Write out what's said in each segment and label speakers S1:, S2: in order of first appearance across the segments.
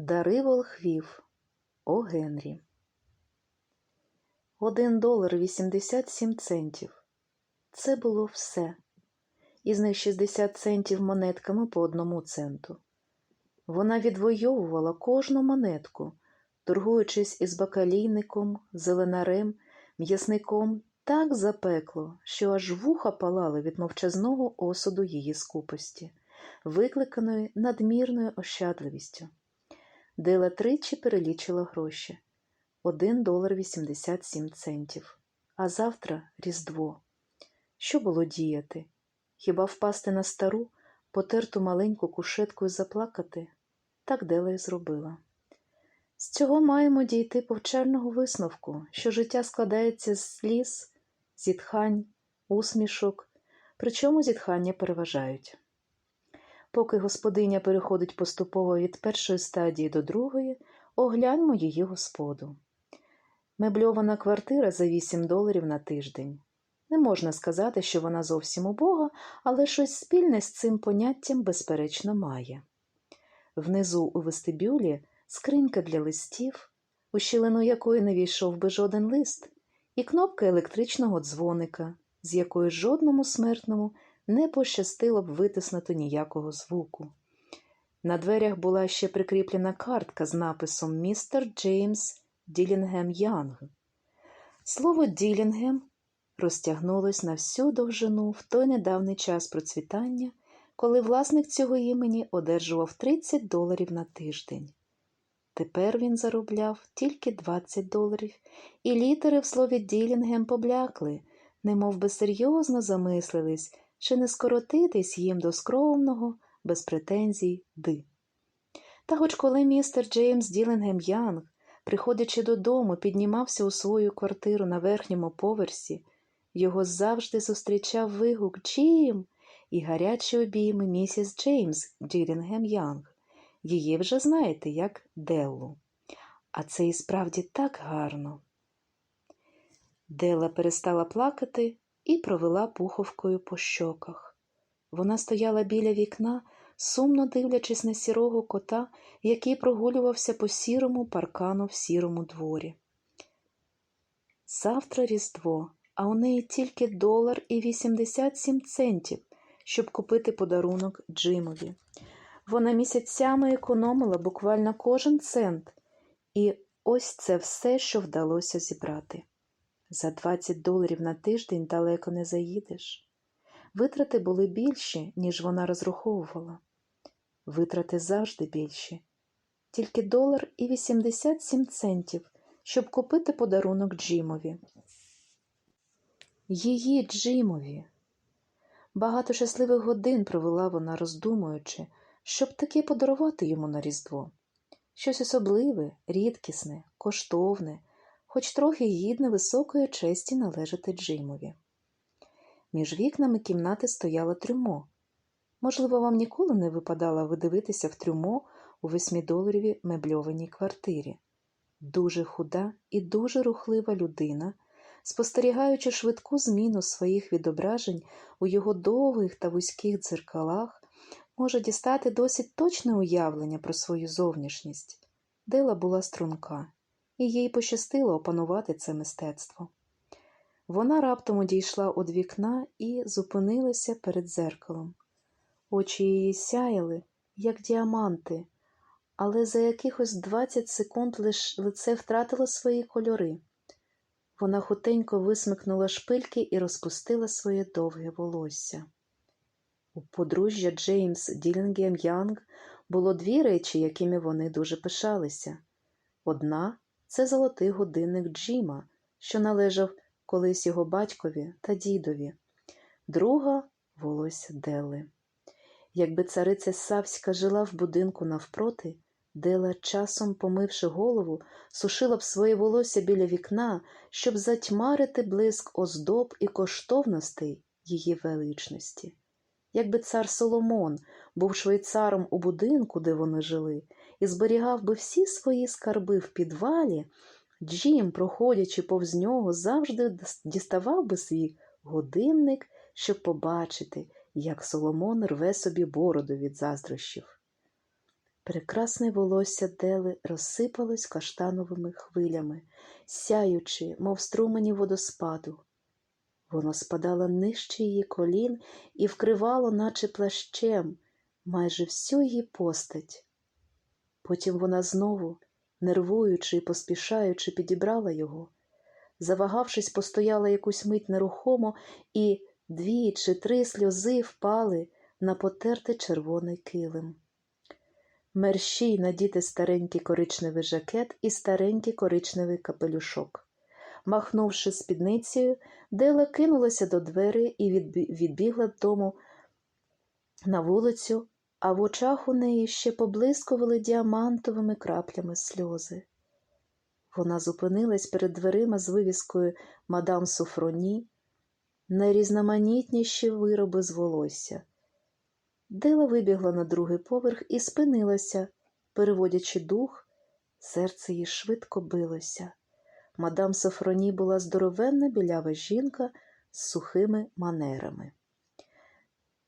S1: Дари волхвів О Генрі. Один долар вісімдесят сім центів. Це було все. Із них 60 центів монетками по одному центу. Вона відвоювала кожну монетку, торгуючись із бакалійником, зеленарем, м'ясником так запекло, що аж вуха палали від мовчазного осуду її скупості, викликаної надмірною ощадливістю. Дела тричі перелічила гроші один долар вісімдесят сім центів. А завтра Різдво. Що було діяти? Хіба впасти на стару, потерту маленьку кушетку і заплакати? Так Дела й зробила. З цього маємо дійти повчального висновку, що життя складається з сліз, зітхань, усмішок, причому зітхання переважають. Поки господиня переходить поступово від першої стадії до другої, огляньмо її господу. Мебльована квартира за 8 доларів на тиждень. Не можна сказати, що вона зовсім убога, але щось спільне з цим поняттям, безперечно, має. Внизу у вестибюлі скринька для листів, у щілину якої не війшов би жоден лист, і кнопка електричного дзвоника, з якої жодному смертному не пощастило б витиснути ніякого звуку. На дверях була ще прикріплена картка з написом Містер Джеймс Ділінгем Янг. Слово Ділінгем розтягнулось на всю довжину в той недавній час процвітання, коли власник цього імені одержував 30 доларів на тиждень. Тепер він заробляв тільки 20 доларів, і літери в слові Ділінгем поблякли, немов би серйозно замислились, чи не скоротитись їм до скромного, без претензій ди. Та хоч коли містер Джеймс Ділінгем Янг, приходячи додому, піднімався у свою квартиру на верхньому поверсі, його завжди зустрічав вигук Джим і гарячі обійми місіс Джеймс Ділінгем Янг. Її вже знаєте, як Деллу. А це і справді так гарно. Делла перестала плакати і провела пуховкою по щоках. Вона стояла біля вікна, сумно дивлячись на сірого кота, який прогулювався по сірому паркану в сірому дворі. Завтра Різдво, а у неї тільки долар і 87 центів, щоб купити подарунок Джимові. Вона місяцями економила буквально кожен цент, і ось це все, що вдалося зібрати. За 20 доларів на тиждень далеко не заїдеш. Витрати були більші, ніж вона розраховувала. Витрати завжди більші. Тільки долар і 87 центів, щоб купити подарунок Джимові. Її Джимові. Багато щасливих годин провела вона, роздумуючи, щоб таки подарувати йому на Різдво. Щось особливе, рідкісне, коштовне, хоч трохи гідне високої честі належати Джимові. Між вікнами кімнати стояло трюмо. Можливо, вам ніколи не випадало видивитися в трюмо у восьмидоларівій мебльованій квартирі. Дуже худа і дуже рухлива людина, спостерігаючи швидку зміну своїх відображень у його довгих та вузьких дзеркалах, може дістати досить точне уявлення про свою зовнішність. Дела була струнка, і їй пощастило опанувати це мистецтво. Вона раптом одійшла від вікна і зупинилася перед дзеркалом. Очі її сяяли, як діаманти, але за якихось 20 секунд лице втратило свої кольори. Вона хутенько висмикнула шпильки і розпустила своє довге волосся. У подружжя Джеймс Ділінгем Янг було дві речі, якими вони дуже пишалися. Одна це золотий годинник Джима, що належав колись його батькові та дідові, друга волосся Делли. Якби цариця Савська жила в будинку навпроти, Дела, часом, помивши голову, сушила б своє волосся біля вікна, щоб затьмарити блиск оздоб і коштовностей її величності. Якби цар Соломон був швейцаром у будинку, де вони жили, і зберігав би всі свої скарби в підвалі, Джим, проходячи повз нього, завжди діставав би свій годинник, щоб побачити, як Соломон рве собі бороду від заздрощів. Прекрасне волосся Дели розсипалось каштановими хвилями, сяючи, мов струмені водоспаду. Воно спадало нижче її колін і вкривало, наче плащем, майже всю її постать. Потім вона знову, нервуючи і поспішаючи, підібрала його. Завагавшись, постояла якусь мить нерухомо, і дві чи три сльози впали на потертий червоний килим. Мерщій надіти старенький коричневий жакет і старенький коричневий капелюшок. Махнувши спідницею, Дела кинулася до двері і відбігла додому на вулицю, а в очах у неї ще поблискували діамантовими краплями сльози. Вона зупинилась перед дверима з вивіскою мадам Суфроні, найрізноманітніші вироби з волосся. Дела вибігла на другий поверх і спинилася, переводячи дух, серце їй швидко билося. Мадам Софроні була здоровенна білява жінка з сухими манерами.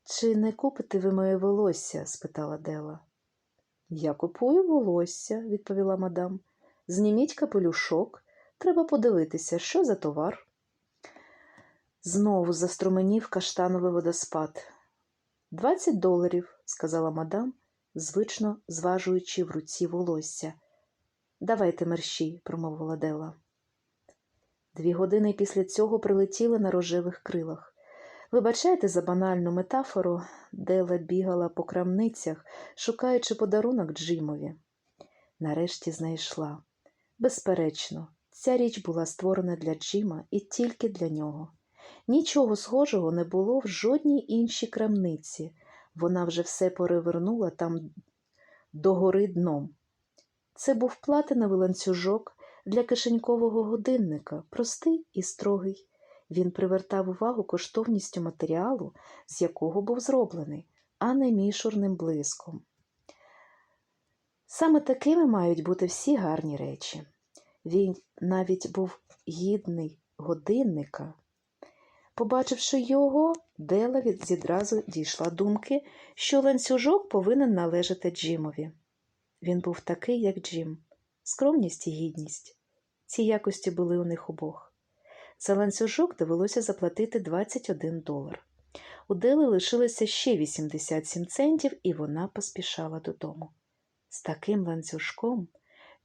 S1: Чи не купите ви моє волосся? спитала Дела. Я купую волосся, відповіла мадам. Зніміть капелюшок, треба подивитися, що за товар. Знову заструменів каштановий водоспад. Двадцять доларів, сказала мадам, звично зважуючи в руці волосся. Давайте мерщій, промовила Дела. Дві години після цього прилетіли на рожевих крилах. Вибачайте за банальну метафору, Дела бігала по крамницях, шукаючи подарунок Джимові. Нарешті знайшла. Безперечно, ця річ була створена для Джима і тільки для нього. Нічого схожого не було в жодній іншій крамниці. Вона вже все перевернула там догори дном. Це був платиновий ланцюжок для кишенькового годинника, простий і строгий. Він привертав увагу коштовністю матеріалу, з якого був зроблений, а не мішурним блиском. Саме такими мають бути всі гарні речі. Він навіть був гідний годинника. Побачивши його, Дела від відразу дійшла думки, що ланцюжок повинен належати Джимові. Він був такий, як Джим, скромність і гідність. Ці якості були у них обох. За ланцюжок довелося заплатити 21 долар. У Дели лишилося ще 87 центів, і вона поспішала додому. З таким ланцюжком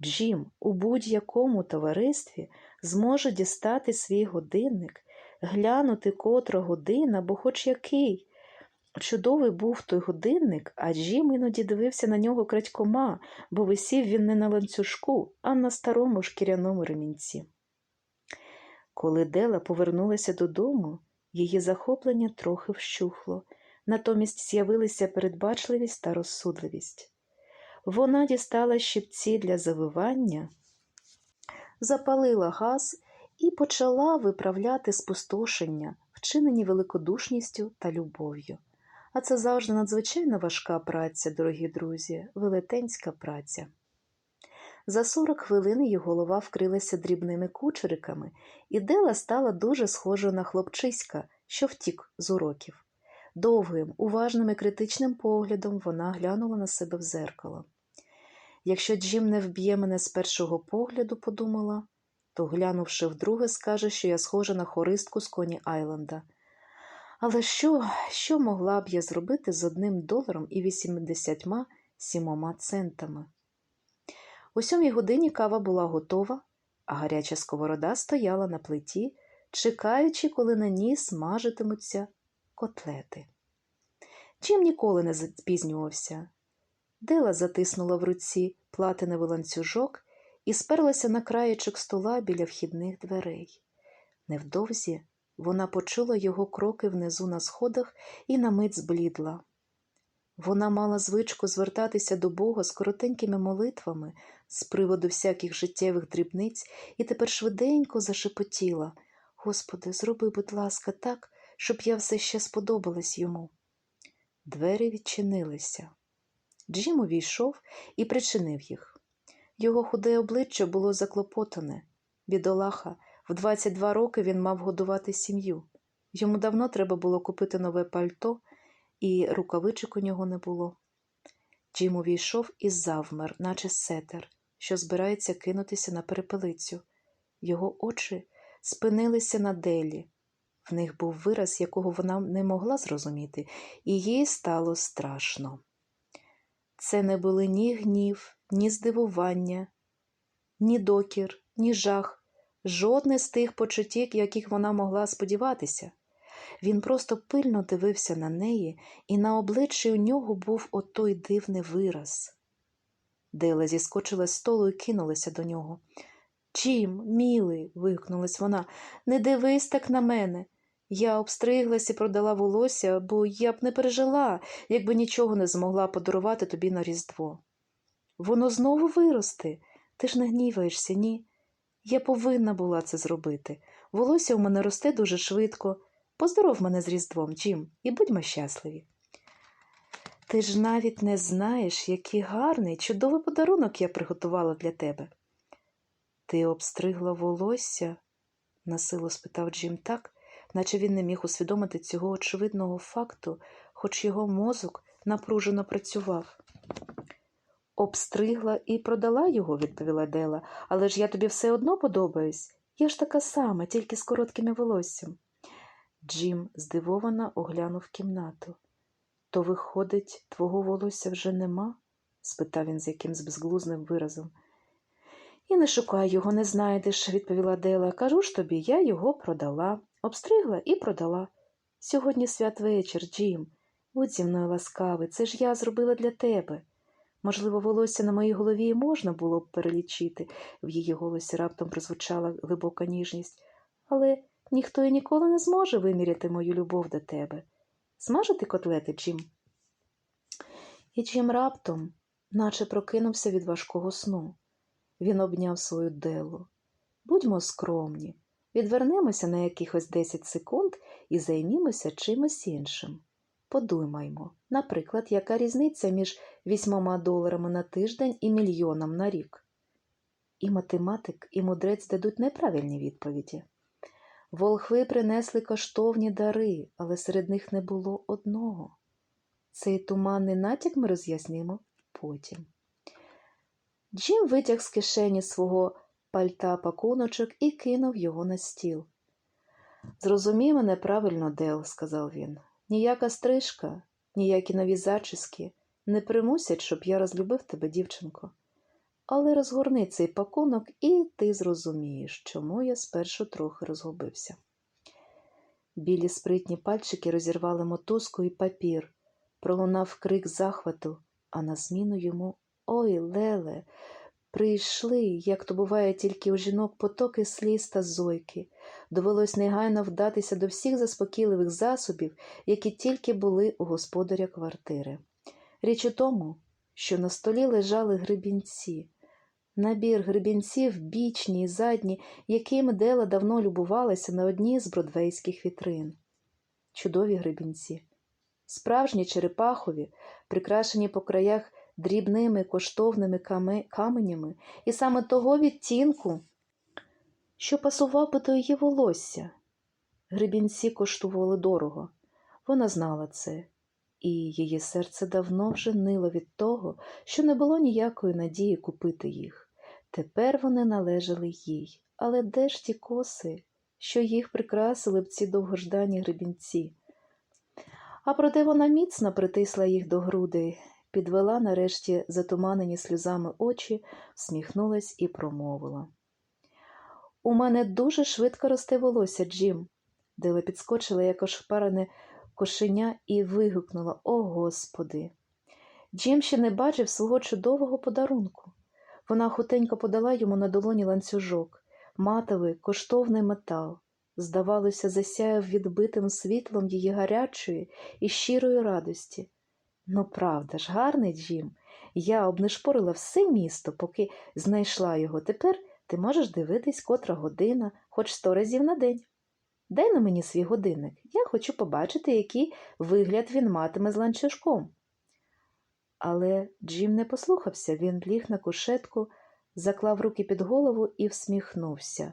S1: Джим у будь-якому товаристві зможе дістати свій годинник, глянути котра година, бо хоч який. Чудовий був той годинник, а Джим іноді дивився на нього крадькома, бо висів він не на ланцюжку, а на старому шкіряному ремінці. Коли Дела повернулася додому, її захоплення трохи вщухло, натомість з'явилися передбачливість та розсудливість. Вона дістала щипці для завивання, запалила газ і почала виправляти спустошення, вчинені великодушністю та любов'ю. А це завжди надзвичайно важка праця, дорогі друзі, велетенська праця. За 40 хвилин її голова вкрилася дрібними кучериками, і Дела стала дуже схожою на хлопчиська, що втік з уроків. Довгим, уважним і критичним поглядом вона глянула на себе в зеркало. Якщо Джим не вб'є мене з першого погляду, подумала, то, глянувши вдруге, скаже, що я схожа на хористку з коні Айленда. Але що, що могла б я зробити з одним доларом і 87 центами? О сьомій годині кава була готова, а гаряча сковорода стояла на плиті, чекаючи, коли на ній смажитимуться котлети. Чим ніколи не запізнювався. Дела затиснула в руці платиновий ланцюжок і сперлася на краєчок стола біля вхідних дверей. Невдовзі вона почула його кроки внизу на сходах і на мить зблідла. Вона мала звичку звертатися до Бога з коротенькими молитвами з приводу всяких життєвих дрібниць і тепер швиденько зашепотіла Господи, зроби, будь ласка, так, щоб я все ще сподобалась йому. Двері відчинилися. Джим увійшов і причинив їх. Його худе обличчя було заклопотане. Бідолаха, в 22 роки він мав годувати сім'ю. Йому давно треба було купити нове пальто, і рукавичок у нього не було. Джим увійшов і завмер, наче сетер, що збирається кинутися на перепелицю. Його очі спинилися на Делі. В них був вираз, якого вона не могла зрозуміти, і їй стало страшно. Це не були ні гнів, ні здивування, ні докір, ні жах, жодне з тих почуттів, яких вона могла сподіватися. Він просто пильно дивився на неї, і на обличчі у нього був отой дивний вираз. Дейла зіскочила з столу і кинулася до нього. Чим, мілий, вигукнулась вона, не дивись так на мене. Я обстриглась і продала волосся, бо я б не пережила, якби нічого не змогла подарувати тобі на Різдво. Воно знову виросте. Ти ж не гніваєшся, ні? Я повинна була це зробити. Волосся у мене росте дуже швидко. Поздоров мене з Різдвом, Джим, і будьмо щасливі. Ти ж навіть не знаєш, який гарний, чудовий подарунок я приготувала для тебе. Ти обстригла волосся? насилу спитав Джим так, наче він не міг усвідомити цього очевидного факту, хоч його мозок напружено працював. Обстригла і продала його, відповіла Дела, але ж я тобі все одно подобаюсь. Я ж така сама, тільки з короткими волоссям. Джим здивовано оглянув кімнату. То, виходить, твого волосся вже нема? спитав він з якимсь безглузним виразом. І не шукай його, не знайдеш, відповіла Дела. Кажу ж тобі, я його продала, обстригла і продала. Сьогодні святвечір, Джим. Будь зі мною ласкавий, це ж я зробила для тебе. Можливо, волосся на моїй голові і можна було б перелічити, в її голосі раптом прозвучала глибока ніжність, але ніхто і ніколи не зможе виміряти мою любов до тебе. Смажити котлети, Джим? І Джим раптом, наче прокинувся від важкого сну. Він обняв свою делу. Будьмо скромні, відвернемося на якихось 10 секунд і займімося чимось іншим. Подумаймо, наприклад, яка різниця між вісьмома доларами на тиждень і мільйоном на рік. І математик, і мудрець дадуть неправильні відповіді. Волхви принесли коштовні дари, але серед них не було одного. Цей туманний натяк ми роз'яснимо потім. Джим витяг з кишені свого пальта пакуночок і кинув його на стіл. Зрозумій мене правильно, Дел, сказав він. Ніяка стрижка, ніякі нові зачіски не примусять, щоб я розлюбив тебе, дівчинко. Але розгорни цей пакунок, і ти зрозумієш, чому я спершу трохи розгубився. Білі спритні пальчики розірвали мотузку і папір, пролунав крик захвату, а на зміну йому Ой, Леле, прийшли, як то буває тільки у жінок, потоки сліз та зойки. Довелось негайно вдатися до всіх заспокійливих засобів, які тільки були у господаря квартири. Річ у тому, що на столі лежали гребінці. Набір гребінців, бічні і задні, якими Дела давно любувалася на одній з бродвейських вітрин. Чудові гребінці, справжні черепахові, прикрашені по краях дрібними коштовними каменями, і саме того відтінку, що пасував би до її волосся. Гребінці коштували дорого. Вона знала це, і її серце давно вже нило від того, що не було ніякої надії купити їх. Тепер вони належали їй, але де ж ті коси, що їх прикрасили б ці довгождані гребінці? А проте вона міцно притисла їх до грудей, підвела нарешті затуманені сльозами очі, всміхнулась і промовила. У мене дуже швидко росте волосся, Джим. Дела підскочила, як ошпарене кошеня, і вигукнула О Господи! Джим ще не бачив свого чудового подарунку. Вона хутенько подала йому на долоні ланцюжок, матовий, коштовний метал. Здавалося, засяяв відбитим світлом її гарячої і щирої радості. Ну, правда ж, гарний Джим. Я обнишпорила все місто, поки знайшла його. Тепер ти можеш дивитись котра година, хоч сто разів на день. Дай на мені свій годинник. Я хочу побачити, який вигляд він матиме з ланцюжком. Але Джим не послухався, він ліг на кушетку, заклав руки під голову і всміхнувся.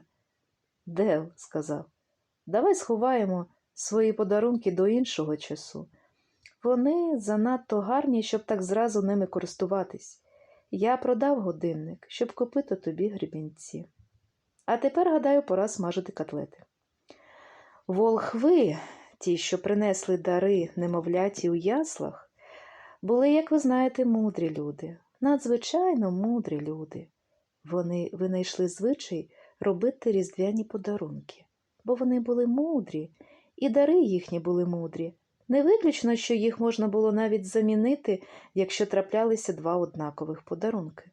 S1: Дел, сказав, давай сховаємо свої подарунки до іншого часу. Вони занадто гарні, щоб так зразу ними користуватись. Я продав годинник, щоб купити тобі гребінці. А тепер, гадаю, пора смажити котлети. Волхви, ті, що принесли дари немовляті у яслах, були, як ви знаєте, мудрі люди, надзвичайно мудрі люди. Вони винайшли звичай робити різдвяні подарунки, бо вони були мудрі, і дари їхні були мудрі. Не виключно, що їх можна було навіть замінити, якщо траплялися два однакових подарунки.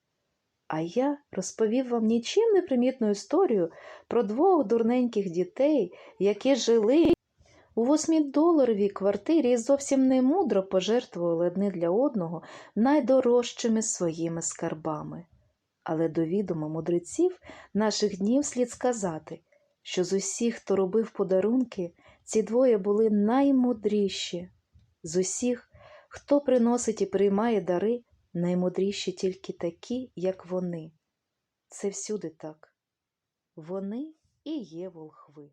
S1: А я розповів вам нічим не примітну історію про двох дурненьких дітей, які жили у восьмидоларовій квартирі зовсім не мудро пожертвували одне для одного найдорожчими своїми скарбами. Але до відома мудреців наших днів слід сказати, що з усіх, хто робив подарунки, ці двоє були наймудріші. З усіх, хто приносить і приймає дари, наймудріші тільки такі, як вони. Це всюди так. Вони і є волхви.